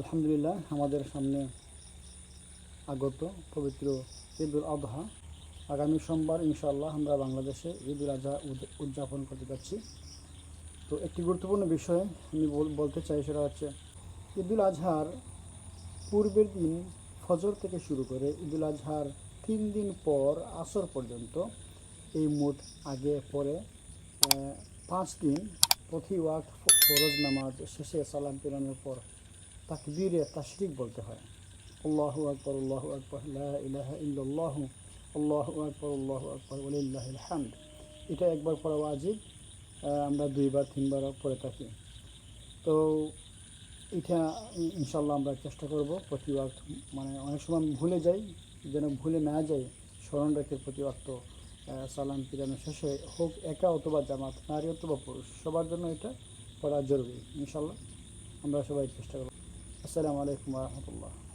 আলহামদুলিল্লাহ, আমাদের সামনে আগত পবিত্র ঈদুল আবহা আগামী সোমবার, ইনশাআল্লাহ, আমরা বাংলাদেশে ঈদুল আজহা উদযাপন করতে যাচ্ছি। তো একটি গুরুত্বপূর্ণ বিষয় আমি বলতে চাই, সেটা হচ্ছে ঈদুল আজহার পূর্বের দিন ফজর থেকে শুরু করে ঈদুল আজহার তিন দিন পর আসর পর্যন্ত এই মোট আগে পরে পাঁচ দিন প্রতি ওয়াক্ত ফরজ নামাজ শেষে সালাম পেরানোর পর তাকবীরে তাশরিক বলতে হয়। আল্লাহু আকবর আল্লাহু আকবর ইলাহা ইল্লাল্লাহু, আল্লাহু আকবর আল্লাহু আকবর ওলিল্লাহিল হামদ এটা একবার পড়া ওয়াজিব আমরা দুইবার, তিনবার পড়ে থাকি। তো এটা ইনশাল্লাহ আমরা চেষ্টা করব প্রতি ওয়াক্ত মানে অনেক সময় ভুলে যাই যেন ভুলে না যায় স্মরণ রেখে প্রতি অর্থ সালাম পিরানো শেষে হোক একা অথবা জামাত, নারী অথবা পুরুষ, সবার জন্য এটা করা জরুরি ইনশাল্লাহ আমরা সবাই চেষ্টা করব। আসসালামু আলাইকুম রহমতুল্লাহ।